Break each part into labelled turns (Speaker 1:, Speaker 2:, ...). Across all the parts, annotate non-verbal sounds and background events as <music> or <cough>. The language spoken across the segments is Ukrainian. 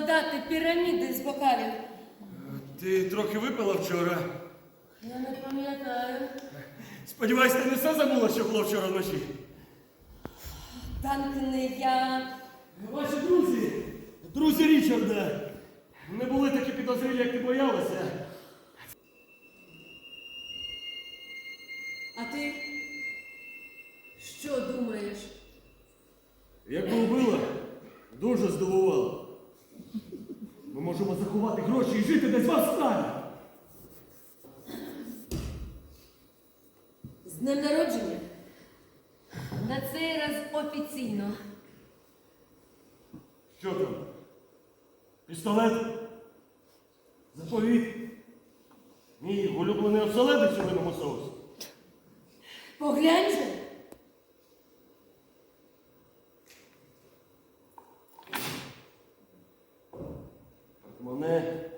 Speaker 1: складати піраміди з бокалів.
Speaker 2: Ти трохи випила вчора.
Speaker 1: Я не пам'ятаю.
Speaker 2: Сподіваюсь, ти не все забула, що було вчора вночі.
Speaker 1: Данкне, я.
Speaker 2: Ваші друзі, друзі Річарда, не були такі підозрілі, як ти боялася.
Speaker 1: А ти що думаєш?
Speaker 2: Як би вбила, дуже здивувала. Ми можемо заховати гроші і жити десь в Австралії.
Speaker 1: З днем народження? На цей раз офіційно.
Speaker 2: Що там? Пістолет? Заповіт? Мій улюблений оселедець у винному соусі.
Speaker 1: Поглянь же.
Speaker 2: Мене,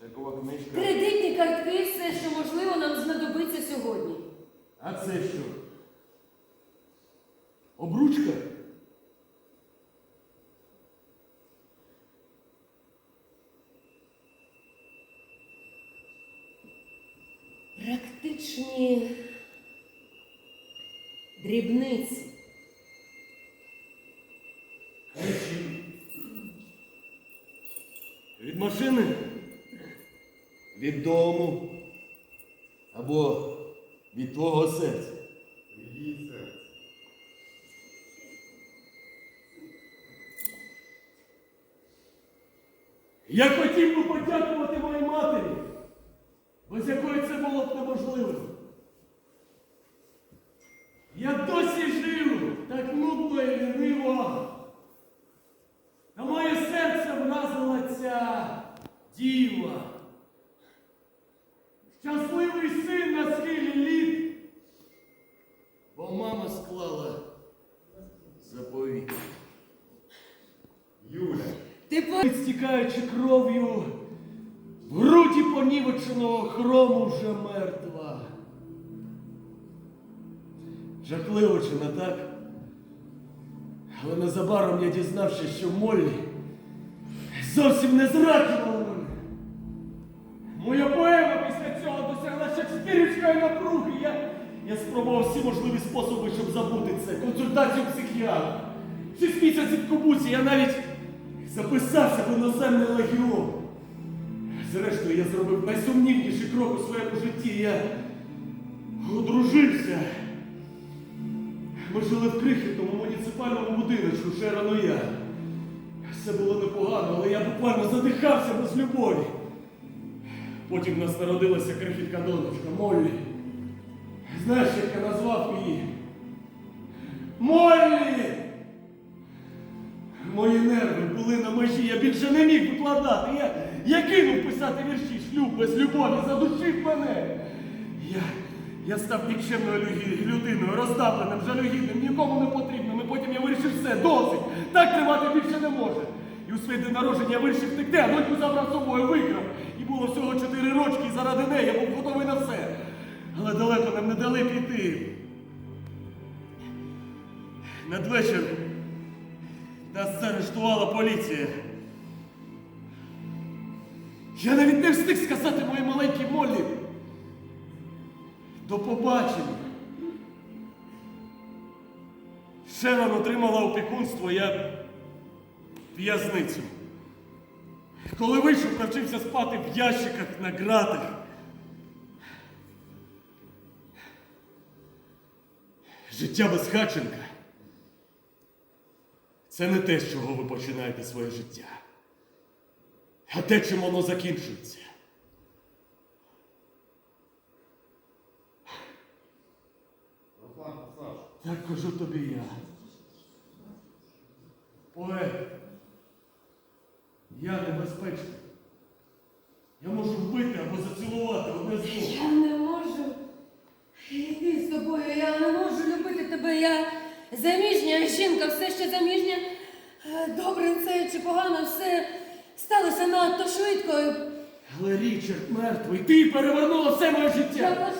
Speaker 2: чекова книжка.
Speaker 1: Кредитні картки все, що можливо нам знадобиться сьогодні.
Speaker 2: А це що? Обручка?
Speaker 1: Практичні дрібниці.
Speaker 2: Ключі. Від машини? Від дому. Або від твого серця.
Speaker 3: Від Її серце.
Speaker 2: Я хотів би подякувати моїй матері, без якої це було б неможливо. Дізнався, що Моллі зовсім не зраджувала мене. Моя поема після цього досягла шекспірівської напруги. Я, я спробував всі можливі способи, щоб забути це. Консультацію психіатра. Шість місяців в я навіть записався в іноземний легіон. Зрештою, я зробив найсумнівніший крок у своєму житті. Я одружився. Ми жили в крихітному муніципальному будиночку ще рано я. Все було непогано, але я буквально задихався без любові. Потім в нас народилася крихітка донечка Моллі. Знаєш, як я назвав її? Моллі! Мої нерви були на межі, я більше не міг викладати. Я, я кинув писати вірші, шлюб без любові, задушив мене. Я, я став нікчемною людиною, роздавленим, жалюгідним, нікому не потрібним. І потім я вирішив все, досить. Так тривати більше не може. І у своє день народження я вирішив втекти, а доньку забрав з собою, викрав. І було всього чотири рочки, і заради неї я був готовий на все. Але далеко нам не дали піти. Надвечір нас заарештувала поліція. Я навіть не встиг сказати моїй маленькій Моллі. До побачення. Шерон отримала опікунство, я в'язницю. Коли вийшов, навчився спати в ящиках на ґратах. Життя без Хаченка. Це не те, з чого ви починаєте своє життя, а те, чим воно закінчується. Так кажу тобі я. Поет. Я небезпечний. Я можу вбити або зацілувати одне з двох.
Speaker 1: Я не можу йти з тобою, я не можу любити тебе. Я заміжня жінка, все ще заміжня. Е, Добре це чи погано, все сталося надто швидко.
Speaker 2: Але Річард мертвий, ти перевернула все моє
Speaker 1: Я
Speaker 2: життя.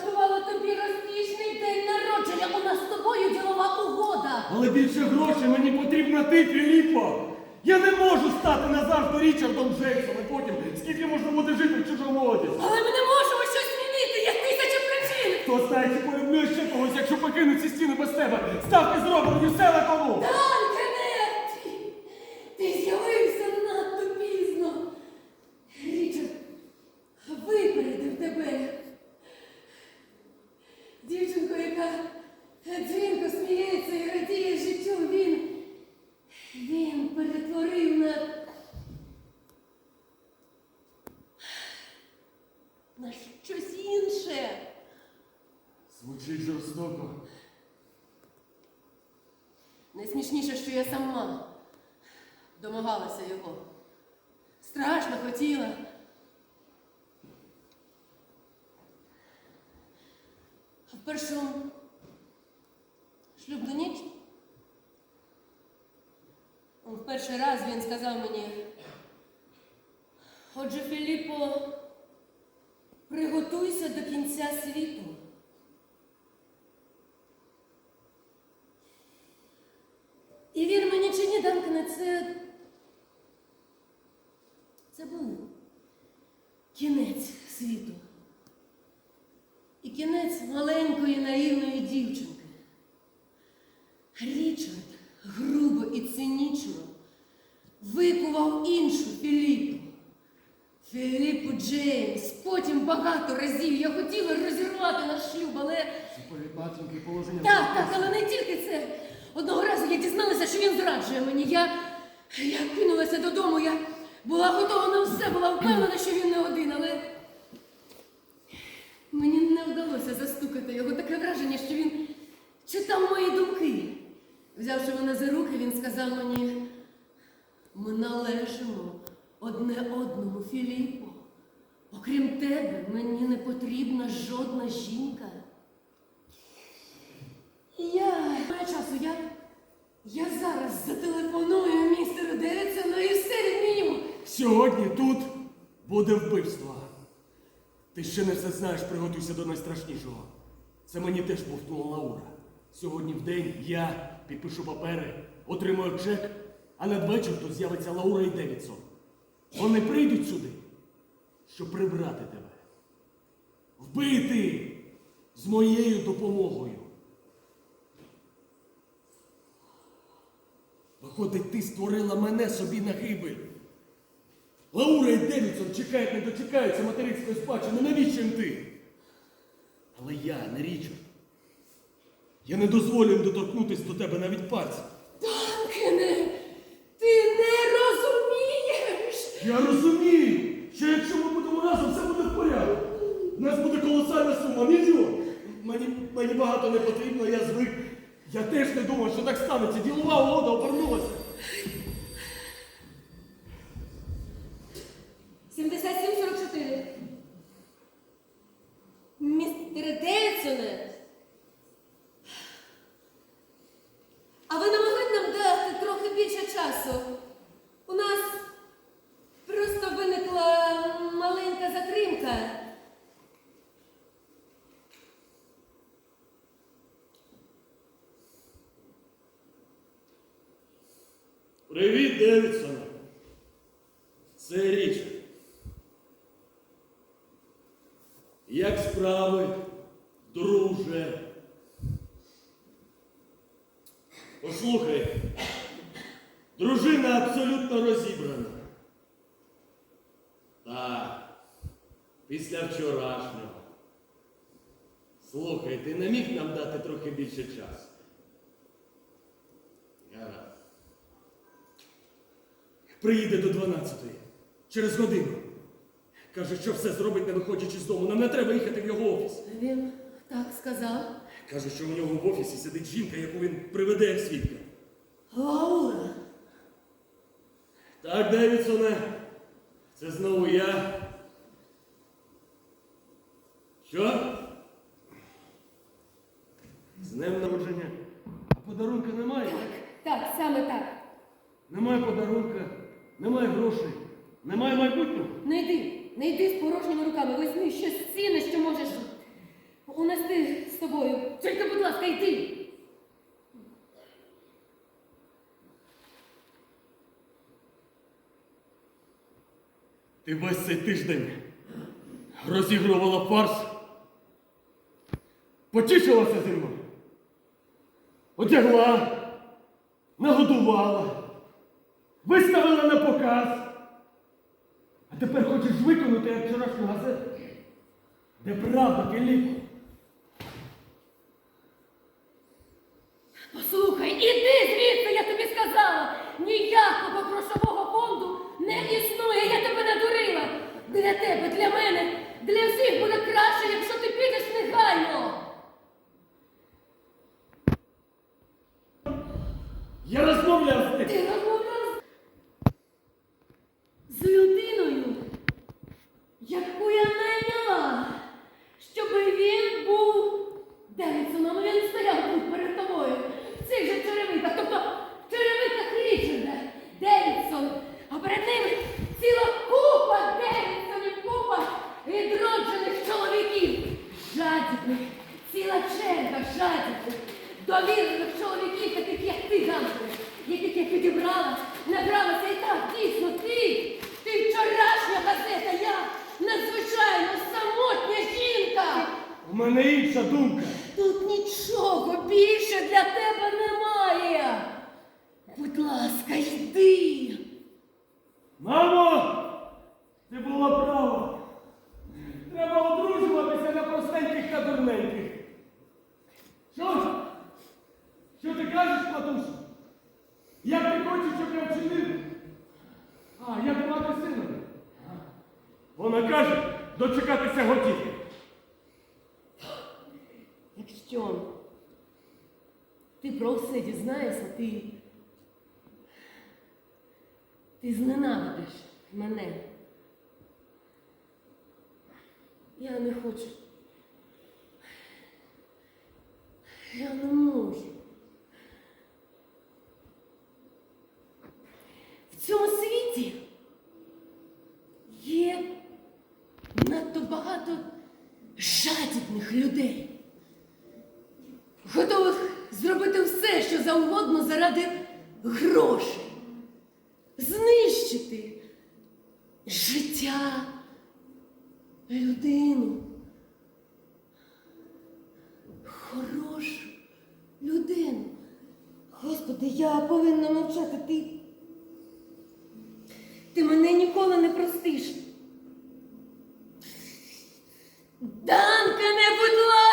Speaker 2: Але більше грошей мені потрібна ти, Філіппо. Я не можу стати назавжди Річардом Джейксом, і потім скільки можна буде жити в чужому одязі.
Speaker 1: Але ми не можемо щось змінити. Є тисяча причин.
Speaker 2: Хто знає, чи полюблю ще когось, якщо покинуть ці стіни без тебе. Ставки зроблені, все на кому.
Speaker 1: Данкене! Ти, ти з'явився надто пізно. Річард випередив тебе. Дівчинко, яка дзвінко сміється і радіє життю, він. Він перетворив на. на щось інше.
Speaker 2: Звучить жорстоко.
Speaker 1: Найсмішніше, що я сама домагалася його. Страшно хотіла. А в першу шлюбну ніч. В перший раз він сказав мені, отже, Філіппо, приготуйся до кінця світу. І вір мені чи ні, Данкане, це. Це був кінець світу. Кінець маленької наївної дівчинки. Річард грубо і цинічно викував іншу Філіппу. Філіппу Джеймс. Потім багато разів я хотіла розірвати наш шлюб, але.
Speaker 2: Це положення.
Speaker 1: Так, так, але не тільки це. Одного разу я дізналася, що він зраджує мені. Я, я кинулася додому, я була готова на все, була впевнена, що він не один, але мені не вдалося застукати його. Таке враження, що він читав мої думки. Взявши мене за руки, він сказав мені, ми належимо одне одному, Філіппо. Окрім тебе, мені не потрібна жодна жінка. Я часу, я. Я зараз зателефоную містеру Девідсону і все відміню.
Speaker 2: Сьогодні тут буде вбивство. Ти ще не все знаєш, приготуйся до найстрашнішого. Це мені теж повтнула Лаура. Сьогодні в день я підпишу папери, отримаю чек, а надвечір тут з'явиться Лаура і Девідсон. Вони прийдуть сюди, щоб прибрати тебе. Вбити з моєю допомогою. Виходить, ти створила мене собі на гибель. Лаура і Девідсон чекають, не дочекаються материнської спадщини. Навіщо їм ти? Але я не Річард. Я не дозволю їм доторкнутися до тебе навіть пальцем.
Speaker 1: Данкене, ти не розумієш.
Speaker 2: Я розумію, що якщо ми будемо разом, все буде в порядку. У нас буде колосальна сума, мільйон. Мені, мені багато не потрібно, я звик. Я теж не думав, що так станеться. Ділова угода обернулася.
Speaker 1: 7744. Містере Девідсоне. А ви не могли б нам дати трохи більше часу? У нас просто виникла маленька затримка.
Speaker 2: Привіт, Девідсоне. Це Річард. Як справи, друже? Послухай, дружина абсолютно розібрана. Так, після вчорашнього. Слухай, ти не міг нам дати трохи більше часу? Приїде до 12-ї. Через годину. Каже, що все зробить, не виходячи з дому. Нам не треба їхати в його офіс.
Speaker 1: Він так сказав.
Speaker 2: Каже, що у нього в офісі сидить жінка, яку він приведе як свідка.
Speaker 1: Лаура.
Speaker 2: Так, Девідсоне, це знову я. Що? З днем народження. А подарунка немає?
Speaker 1: Так, саме так.
Speaker 2: Немає подарунка, немає грошей, Немає майбутнього?
Speaker 1: Не йди, не йди з порожніми руками. Візьми щось цінне, що можеш унести з собою. Тільки, будь ласка, йди.
Speaker 2: Ти весь цей тиждень розігрувала фарс. Потішилася зі мною. Одягла, нагодувала, виставила на показ. А тепер хочеш виконати як вчорашню газету. Де правда, Філіп?
Speaker 1: Послухай, іди звідси, я тобі сказала. Ніякого грошового фонду не існує, я тебе надурила. Для тебе, для мене, для всіх буде краще, якщо ти підеш негайно.
Speaker 2: Я розмовляв з ним.
Speaker 1: Багато жадібних людей готових зробити все, що завгодно заради грошей, знищити життя, людину, хорошу людину. Господи, я повинна мовчати. Ти, ти мене ніколи не простиш. Данкане, будь ласка,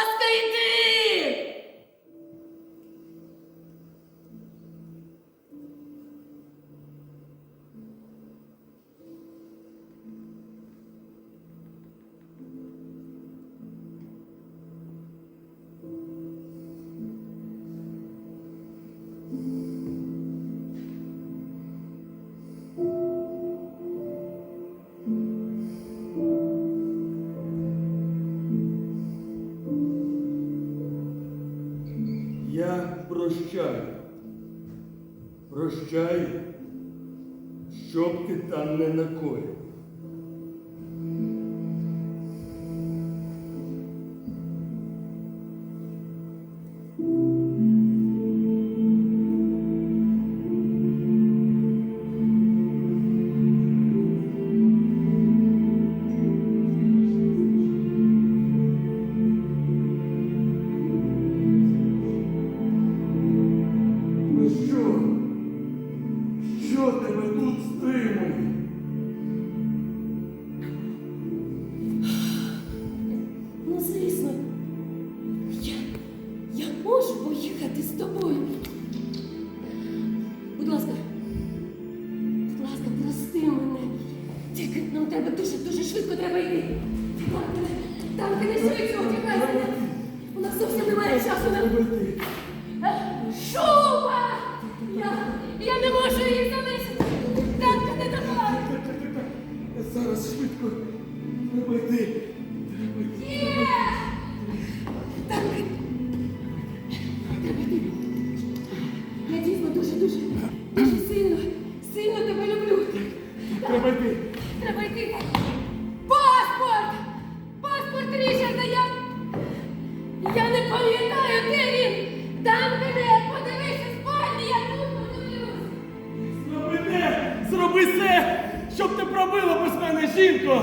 Speaker 2: Я прощаю. Прощаю, щоб ти там не накоїв.
Speaker 1: Поїхати з тобою. Будь ласка, будь ласка, прости мене. Тільки нам треба дуже, дуже швидко треба йти. Там ти не швидше одягайся.
Speaker 2: Зроби все, щоб ти пробила без мене жінку!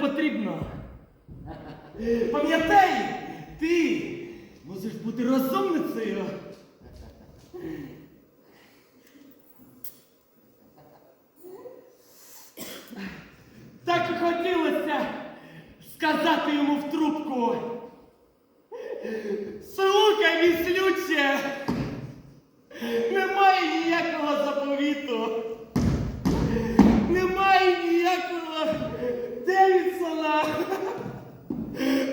Speaker 2: Потрібно. Пам'ятай, ти мусиш бути розумницею. Так і хотілося сказати йому в трубку. Слухай, віслюче, немає ніякого заповіту. Девідсона.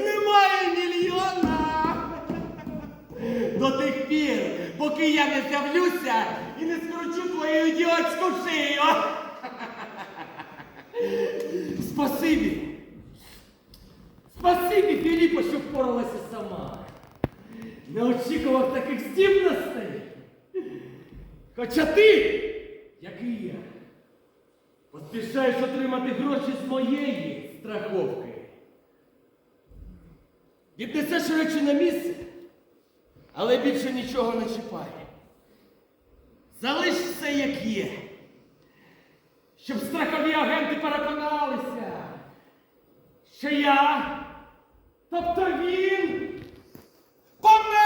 Speaker 2: Немає мільйона. До тих пір, поки я не з'явлюся і не скручу твою ідіотську шию. Спасибі. Спасибі, Філіппо, що впоралася сама. Не очікував таких здібностей. Хоча ти, як і я, поспішаєш отримати гроші з моєї страховки. Віднесеш речі на місце, але більше нічого не чіпай. Залиш все як є. Щоб страхові агенти переконалися,
Speaker 1: що я, тобто він,
Speaker 2: Помер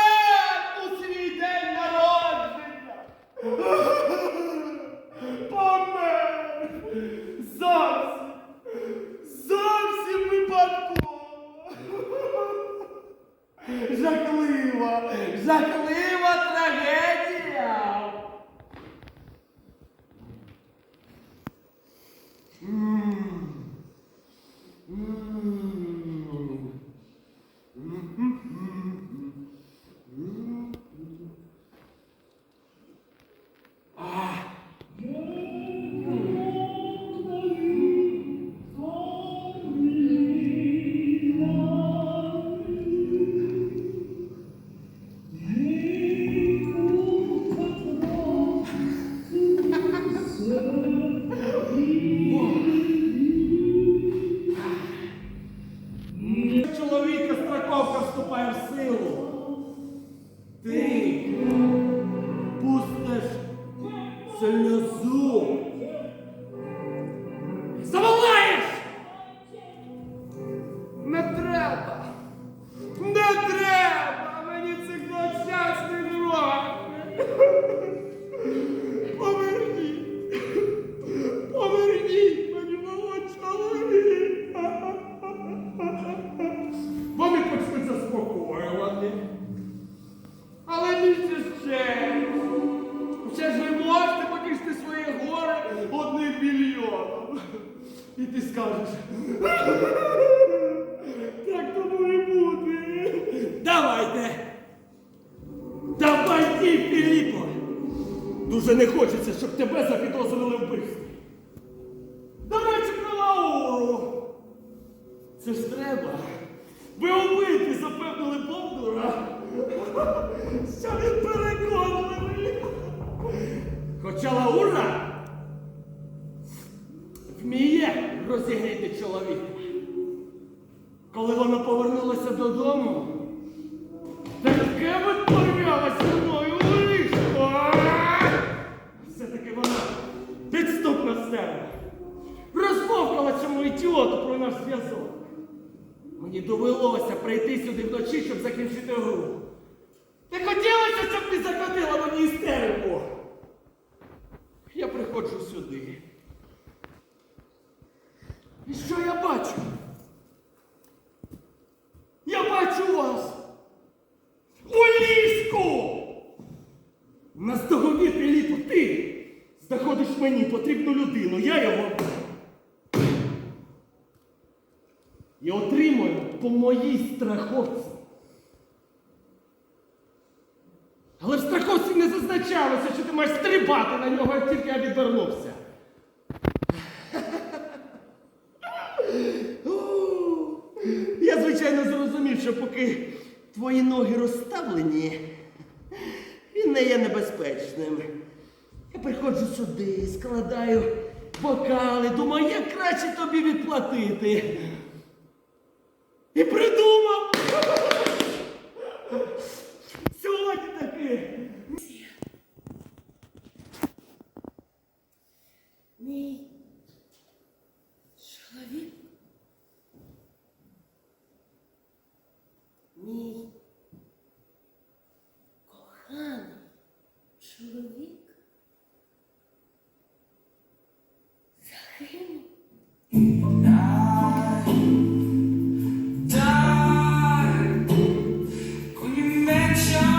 Speaker 1: таке витворялася мною у ліжко. Все-таки вона підступна стерва. Розмовкала цьому ідіоту про наш зв'язок. Мені довелося прийти сюди вночі, щоб закінчити гру. Не хотілося, щоб ти закотила мені істерику. Я приходжу сюди. І що я бачу? Я бачу вас у ліжку! На стогові, Філіппо, ти знаходиш мені потрібну людину, я його. І отримую по моїй страховці. Але в страховці не зазначалося, що ти маєш стрибати на нього, як тільки я відвернувся. <laughs> Я, звичайно, зрозумів, що поки твої ноги розставлені, він не є небезпечним. Я приходжу сюди, складаю бокали, думаю, як краще тобі відплатити.
Speaker 4: Action!